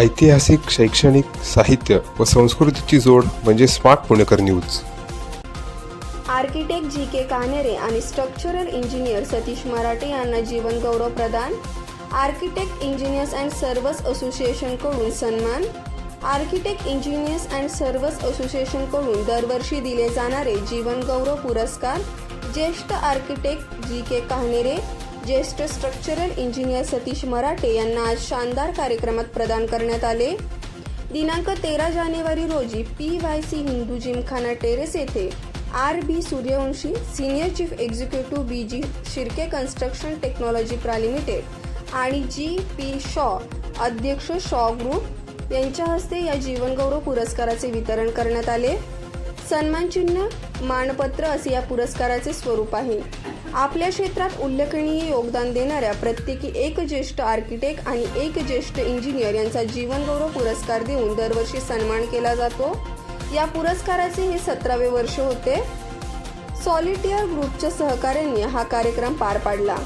ऐतिहासिक शैक्षणिक साहित्य व संस्कृतीची जोड म्हणजे smart Punekar news. Architect G K Kanere आणि स्ट्रक्चरल इंजिनियर सतीश मराठे यांना जीवन गौरव प्रदान. आर्किटेक्ट इंजिनियर्स अँड सर्व्हस असोसिएशनकडून सन्मान. आर्किटेक्ट इंजिनियर्स अँड सर्व्हस असोसिएशनकडून दरवर्षी दिले जाणारे जीवन गौरव पुरस्कार. ज्येष्ठ आर्किटेक्ट जी के कानेरे ज्येष्ठ स्ट्रक्चरल इंजिनियर सतीश मराठे यांना आज शानदार कार्यक्रमात प्रदान करण्यात आले. दिनांक तेरा जानेवारी रोजी P Y C Hindu Gymkhana terrace येथे R B Suryavanshi senior chief executive B G Shirke construction technology private limited आणि जी पी शॉ अध्यक्ष शॉ ग्रुप यांच्या हस्ते या जीवनगौरव पुरस्काराचे वितरण करण्यात आले. सन्मानचिन्ह मानपत्र असे या पुरस्काराचे स्वरूप आहे. आपल्या क्षेत्रात उल्लेखनीय योगदान देणाऱ्या प्रत्येकी एक ज्येष्ठ आर्किटेक्ट आणि एक ज्येष्ठ इंजिनियर यांचा जीवनगौरव पुरस्कार देऊन दरवर्षी सन्मान केला जातो. या पुरस्काराचे हे सतरावे वर्ष होते. सॉलिटियर ग्रुपच्या सहकार्यांनी हा कार्यक्रम पार पाडला.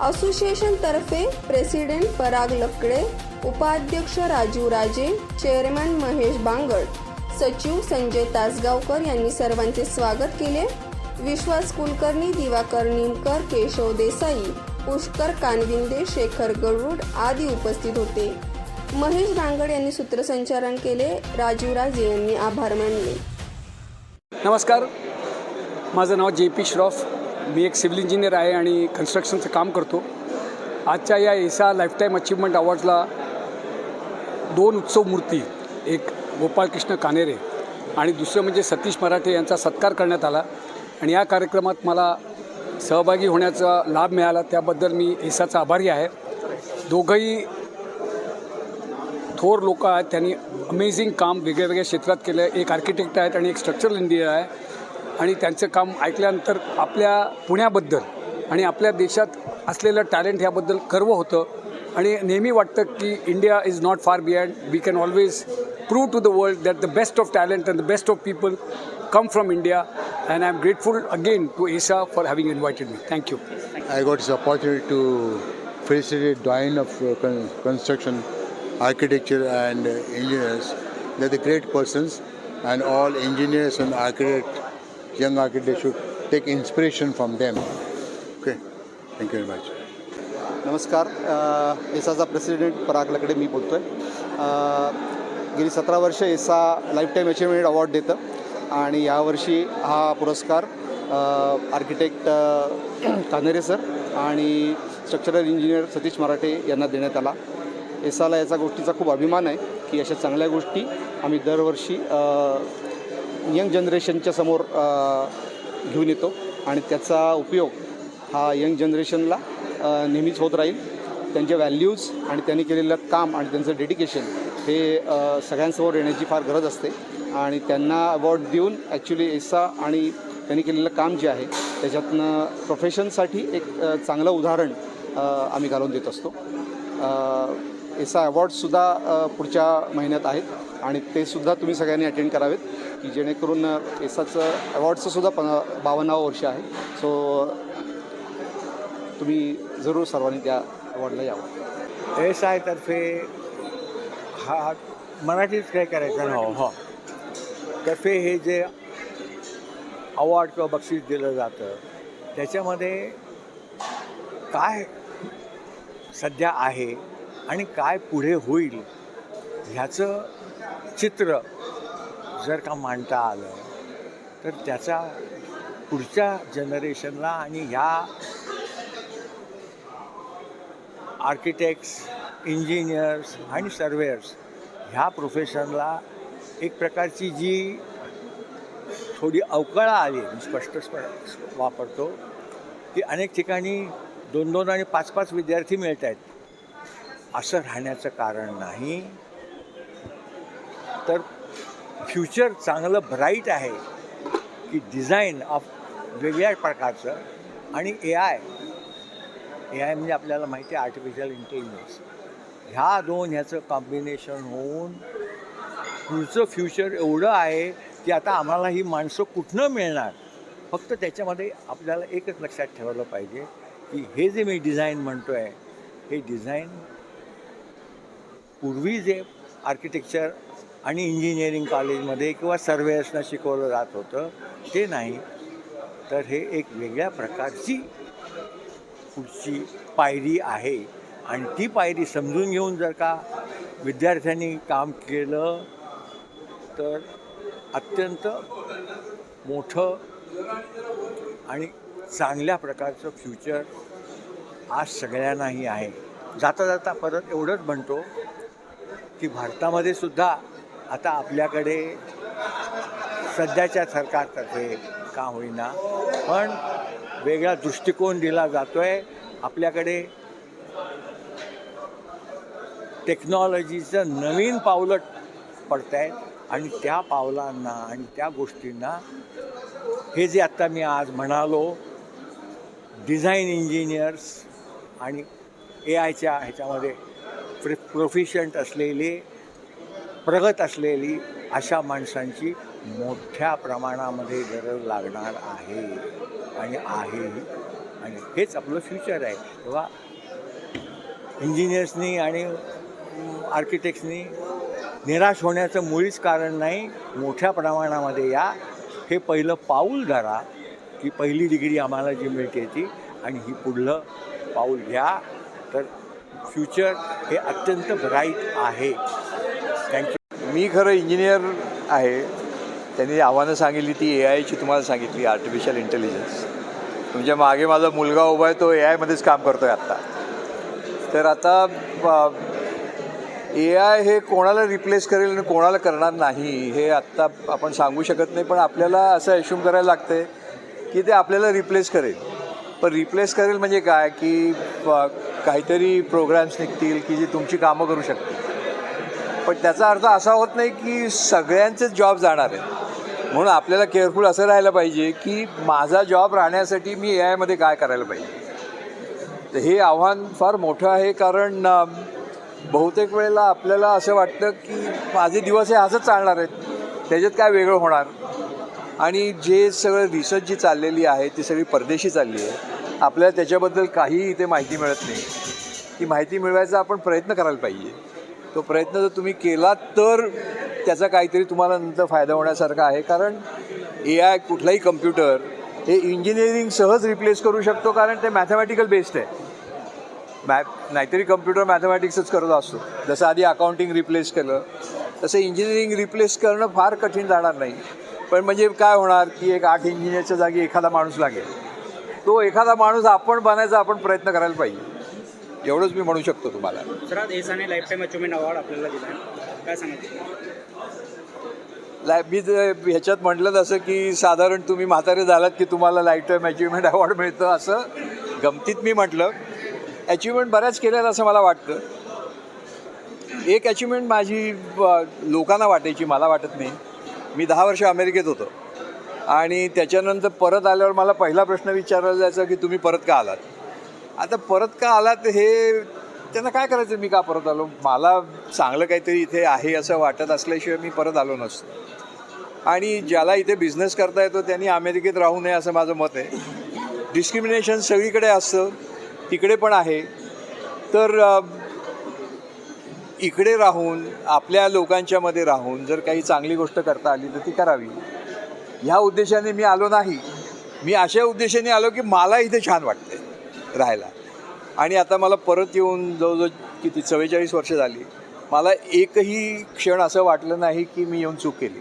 असोसिएशनतर्फे प्रेसिडेंट पराग लकडे उपाध्यक्ष राजीव राजे चेअरमॅन महेश बांगड सचिव संजय तासगावकर यांनी सर्वांचे स्वागत केले. विश्वास कुलकर्णी दिवाकर निमकर केशव देसाई पुष्कर कानविंदे शेखर गरुड आदी उपस्थित होते. महेश रांगड यांनी सूत्रसंचालन केले. राजीव राजे यांनी आभार मानले. नमस्कार. माझं नाव जे पी श्रॉफ. मी एक सिव्हिल इंजिनियर आहे आणि कन्स्ट्रक्शनचं काम करतो. आजच्या या एसा लाईफटाईम अचीवमेंट अवॉर्डला दोन उत्सव मूर्ती. एक गोपाळकृष्ण कानेरे आणि दुसरं म्हणजे सतीश मराठे यांचा सत्कार करण्यात आला. आणि या कार्यक्रमात मला सहभागी होण्याचा लाभ मिळाला त्याबद्दल मी एसाचा आभारी आहे. दोघंही थोर लोक आहेत त्यांनी अमेझिंग काम वेगळ्या वेगळ्या क्षेत्रात केलं. आहे एक आर्किटेक्ट आहेत आणि एक स्ट्रक्चरल इंजिनियर आहे. आणि त्यांचं काम ऐकल्यानंतर आपल्या पुण्याबद्दल आणि आपल्या देशात असलेलं टॅलेंट ह्याबद्दल गर्व होतं. आणि नेहमी वाटतं की India is not far beyond we can always prove to the world that the best of talent and the best of people come from India And I am grateful again to एसा for having invited me thank you I got this opportunity to felicitate Doyen of uh, con- construction, architecture, and uh, engineers. They're the great persons, and all engineers and architects, young architects, should take inspiration from them. Okay, thank you very much. नमस्कार अ, एसाचा president पराग लकडे मी बोलतो आहे गेली सतरा वर्ष एसा lifetime achievement award देतं आणि यावर्षी हा पुरस्कार आर्किटेक्ट कानेरे सर आणि स्ट्रक्चरल इंजिनियर सतीश मराठे यांना देण्यात आला. एसाला याचा गोष्टीचा खूप अभिमान आहे की अशा चांगल्या गोष्टी आम्ही दरवर्षी यंग जनरेशनच्या समोर घेऊन येतो आणि त्याचा उपयोग हा यंग जनरेशनला नेहमीच होत राहील. त्यांचे व्हॅल्यूज आणि त्यांनी केलेलं काम आणि त्यांचं डेडिकेशन हे सगळ्यांसमोर येण्याची फार गरज असते. आणि त्यांना अवॉर्ड देऊन ॲक्च्युली एसा आणि त्यांनी केलेलं काम जे आहे त्याच्यातनं प्रोफेशनसाठी एक चांगलं उदाहरण आम्ही घालून देत असतो. एसा अवॉर्डसुद्धा पुढच्या महिन्यात आहेत आणि ते सुद्धा तुम्ही सगळ्यांनी अटेंड करावेत की जेणेकरून एसाचं अवॉर्डचं सुद्धा प बावन्नावं वर्ष आहे. सो तुम्ही जरूर सर्वांनी त्या अवॉर्डला यावं. एस आयतर्फे हा मराठीत काय करायचं नाव हो? तर्फे हे जे अवॉर्ड किंवा बक्षीस दिलं जातं त्याच्यामध्ये काय सध्या आहे आणि काय पुढे होईल ह्याचं चित्र जर का मांडता आलं तर त्याचा पुढच्या जनरेशनला आणि ह्या आर्किटेक्ट्स इंजिनियर्स आणि सर्वेअर्स ह्या प्रोफेशनला एक प्रकारची जी थोडी अवकळा आली मी स्पष्ट स्प- वापरतो की अनेक ठिकाणी दोन दोन आणि पाच पाच विद्यार्थी मिळत आहेत. असं राहण्याचं कारण नाही. तर फ्युचर चांगलं ब्राईट आहे की डिझाईन ऑफ वेगळ्या प्रकारचं आणि ए आय ए आय म्हणजे आपल्याला माहिती आहे आर्टिफिशियल इंटेलिजन्स ह्या दोन ह्याचं कॉम्बिनेशन होऊन पुढचं फ्युचर एवढं आहे की आता आम्हाला ही माणसं कुठनं मिळणार? फक्त त्याच्यामध्ये आपल्याला एकच लक्षात ठेवलं पाहिजे की हे जे मी डिझाईन म्हणतो आहे हे डिझाईन पूर्वी जे आर्किटेक्चर आणि इंजिनिअरिंग कॉलेजमध्ये किंवा सर्वेअर्सना शिकवलं जात होतं ते नाही. तर हे एक वेगळ्या प्रकारची पुढची पायरी आहे. आणि ती पायरी समजून घेऊन जर का विद्यार्थ्यांनी काम केलं तर अत्यंत मोठं आणि चांगल्या प्रकारचं फ्युचर आज सगळ्यांनाही आहे. जाता जाता परत एवढंच म्हणतो की भारतामध्ये सुद्धा आता आपल्याकडे सध्याच्या सरकारतर्फे का होईना पण वेगळा दृष्टिकोन दिला जातो आहे आपल्याकडे टेक्नॉलॉजीचं नवीन पावलं पडत आहेत आणि त्या पावलांना आणि त्या गोष्टींना हे जे आत्ता मी आज म्हणालो डिझाईन इंजिनियर्स आणि ए आयच्या ह्याच्यामध्ये प्र प्रोफिशंट असलेले प्रगत असलेली अशा माणसांची मोठ्या प्रमाणामध्ये गरज लागणार आहे आणि आहे आणि हेच आपलं फ्युचर आहे. तेव्हा इंजिनियर्सनी आणि आर्किटेक्ट्सनी निराश होण्याचं मुळीच कारण नाही. मोठ्या प्रमाणामध्ये या. हे पहिलं पाऊल धरा की पहिली डिग्री आम्हाला जी मिळते ती. आणि ही पुढलं पाऊल घ्या. तर फ्युचर हे अत्यंत ब्राईट आहे. थँक्यू मी खरं इंजिनियर आहे. त्यांनी आव्हानं सांगितली ती ए आयची तुम्हाला सांगितली आर्टिफिशियल इंटेलिजन्स तुमच्या मागे माझा मुलगा उभा आहे तो ए आयमध्येच काम करतो आहे आत्ता. तर आता ए आय हे कोणाला रिप्लेस करेल आणि कोणाला करणार नाही हे आत्ता आपण सांगू शकत नाही पण आपल्याला असं ॲश्यूम करायला लागतं आहे की ते आपल्याला रिप्लेस करेल. पण रिप्लेस करेल म्हणजे काय? की काहीतरी प्रोग्राम्स निघतील की जे तुमची कामं करू शकतील. पण त्याचा अर्थ असा होत नाही की सगळ्यांचेच जॉब जाणार आहेत. म्हणून आपल्याला केअरफुल असं राहायला पाहिजे की माझा जॉब राहण्यासाठी मी ए आयमध्ये काय करायला पाहिजे. तर हे आव्हान फार मोठं आहे कारण बहुतेक वेळेला आपल्याला असं वाटतं की माझे दिवस हे असंच चालणार आहेत. त्याच्यात काय वेगळं होणार? आणि जे सगळं रिसर्च जी चाललेली आहे ती सगळी परदेशी चालली आहे आपल्याला त्याच्याबद्दल काहीही इथे माहिती मिळत नाही. ती माहिती मिळवायचा आपण प्रयत्न करायला पाहिजे. तो प्रयत्न जर तुम्ही केला तर त्याचा काहीतरी तुम्हाला नंतर फायदा होण्यासारखा आहे. कारण ए आय कुठलाही कम्प्युटर हे इंजिनिअरिंग सहज रिप्लेस करू शकतो कारण ते मॅथमॅटिकल बेस्ड आहे. मॅ नाहीतरी कम्प्युटर मॅथमॅटिक्सच करत असतो. जसं आधी अकाउंटिंग रिप्लेस केलं तसं इंजिनिअरिंग रिप्लेस करणं फार कठीण जाणार नाही. पण म्हणजे काय होणार की एक आठ इंजिनियरच्या जागी एखादा माणूस लागेल. तो एखादा माणूस आपण बनायचा आपण प्रयत्न करायला पाहिजे. एवढंच मी म्हणू शकतो तुम्हाला. Sir lifetime achievement award आपल्याला दिला आहे काय सांगितलं लाय मी ह्याच्यात म्हटलं तसं की साधारण तुम्ही म्हातारे झालात की तुम्हाला लाईफ टाईम अचिव्हमेंट अवॉर्ड मिळतं असं गमतीत मी म्हटलं. अचिव्हमेंट बऱ्याच केल्यात असं मला वाटतं. एक अचिव्हमेंट माझी लोकांना वाटायची मला वाटत नाही. मी दहा वर्ष अमेरिकेत होतो. आणि त्याच्यानंतर परत आल्यावर मला पहिला प्रश्न विचारला जायचा की तुम्ही परत का आलात? आता परत का आलात हे त्यांना काय करायचं मी का परत आलो? मला चांगलं काहीतरी इथे आहे असं वाटत असल्याशिवाय मी परत आलो नसतो. आणि ज्याला इथे बिझनेस करता येतो त्यांनी अमेरिकेत राहू नये असं माझं मत आहे. डिस्क्रिमिनेशन सगळीकडे असतं. तिकडे पण आहे. तर इकडे राहून आपल्या लोकांच्या मध्ये राहून जर काही चांगली गोष्ट करता आली तर ती करावी. ह्या उद्देशाने मी आलो नाही. मी अशा उद्देशाने आलो की मला इथे छान वाटते राहायला. आणि आता मला परत येऊन जवळजवळ किती चव्वेचाळीस वर्ष झाली. मला एकही क्षण असं वाटलं नाही की मी येऊन चूक केली.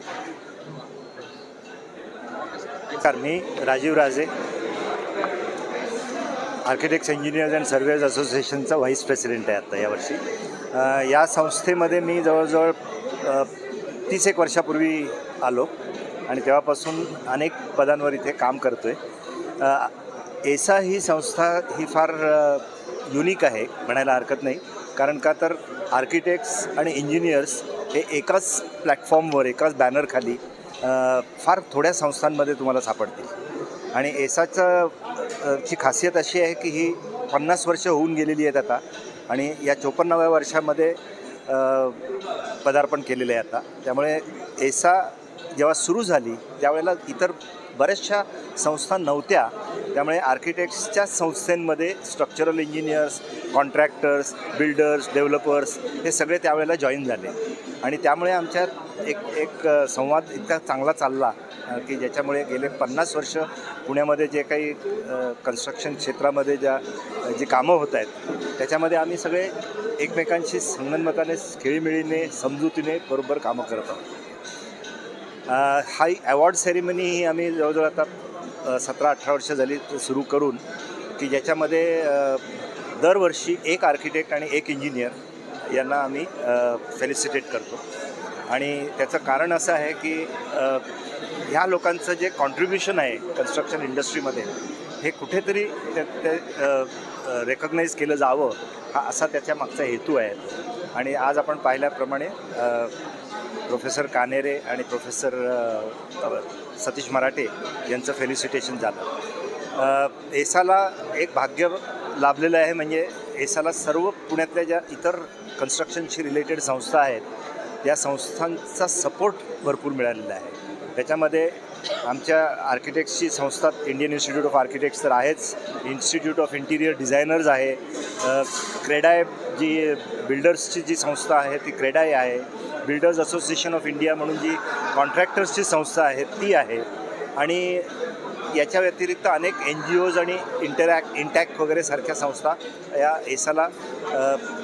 मी Rajiv Raje. Architects engineers and surveyors असोसिएशनचा vice president आहे आत्ता यावर्षी. या संस्थेमध्ये मी जवळजवळ तीस एक वर्षापूर्वी आलो आणि तेव्हापासून अनेक पदांवर इथे काम करतो आहे एसा ही संस्था ही फार युनिक आहे म्हणायला हरकत नाही. कारण का तर आर्किटेक्ट्स आणि इंजिनियर्स हे एकाच प्लॅटफॉर्मवर एकाच बॅनरखाली फार थोड्या संस्थांमध्ये तुम्हाला सापडतील. आणि एसाचं ची खासियत अशी आहे की ही पन्नास वर्ष होऊन गेलेली आहेत आता आणि या चोपन्नाव्या वर्षामध्ये पदार्पण केलेलं आहे आता. त्यामुळे एसा जेव्हा सुरू झाली त्यावेळेला इतर बऱ्याचशा संस्था नव्हत्या. त्यामुळे आर्किटेक्ट्सच्या संस्थेमध्ये structural engineers contractors builders developers हे सगळे त्यावेळेला जॉईन झाले. आणि त्यामुळे आमच्यात एक एक संवाद इतका चांगला चालला की ज्याच्यामुळे गेले पन्नास वर्ष पुण्यामध्ये जे काही कन्स्ट्रक्शन क्षेत्रामध्ये ज्या जी कामं होत आहेत त्याच्यामध्ये आम्ही सगळे एकमेकांशी संगनमताने खेळीमेळीने समजुतीने बरोबर कामं करत आहोत. हा अवॉर्ड सेरेमनी ही आम्ही जवळजवळ आता सतरा अठरा वर्ष झाली सुरू करून की ज्याच्यामध्ये दरवर्षी एक आर्किटेक्ट आणि एक इंजिनियर यांना आम्ही फेलिसिटेट करतो. आणि त्याचं कारण असं आहे की ह्या लोकांचं जे कॉन्ट्रीब्युशन आहे कन्स्ट्रक्शन इंडस्ट्रीमध्ये हे कुठेतरी ते ते रेकग्नाईज केलं जावं हा असा त्याच्या मागचा हेतू आहे. आणि आज आपण पाहिल्याप्रमाणे प्रोफेसर कानेरे आणि प्रोफेसर सतीश मराठे यांचं फेलिसिटेशन झालं एसाला एक भाग्य लाभलेलं आहे म्हणजे एसाला सर्व पुण्यातल्या ज्या इतर कन्स्ट्रक्शनशी रिलेटेड संस्था आहेत या संस्थांचा सपोर्ट भरपूर मिळालेला आहे. त्याच्यामध्ये आमच्या आर्किटेक्टची संस्था इंडियन इन्स्टिट्यूट ऑफ आर्किटेक्ट्स तर आहेच. इन्स्टिट्यूट ऑफ इंटिरियर डिझायनर्स आहे. क्रेडाय जी बिल्डर्सची जी संस्था आहे ती क्रेडाय आहे. बिल्डर्स असोसिएशन ऑफ इंडिया म्हणून जी कॉन्ट्रॅक्टर्सची संस्था आहे ती आहे. आणि याच्या व्यतिरिक्त अनेक एन जी ओज आणि इंटरॅक्ट इंटॅक्ट वगैरे सारख्या संस्था या एसाला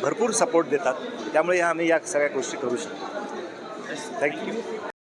भरपूर सपोर्ट देतात. त्यामुळे आम्ही या सगळ्या गोष्टी करू शकतो. थँक्यू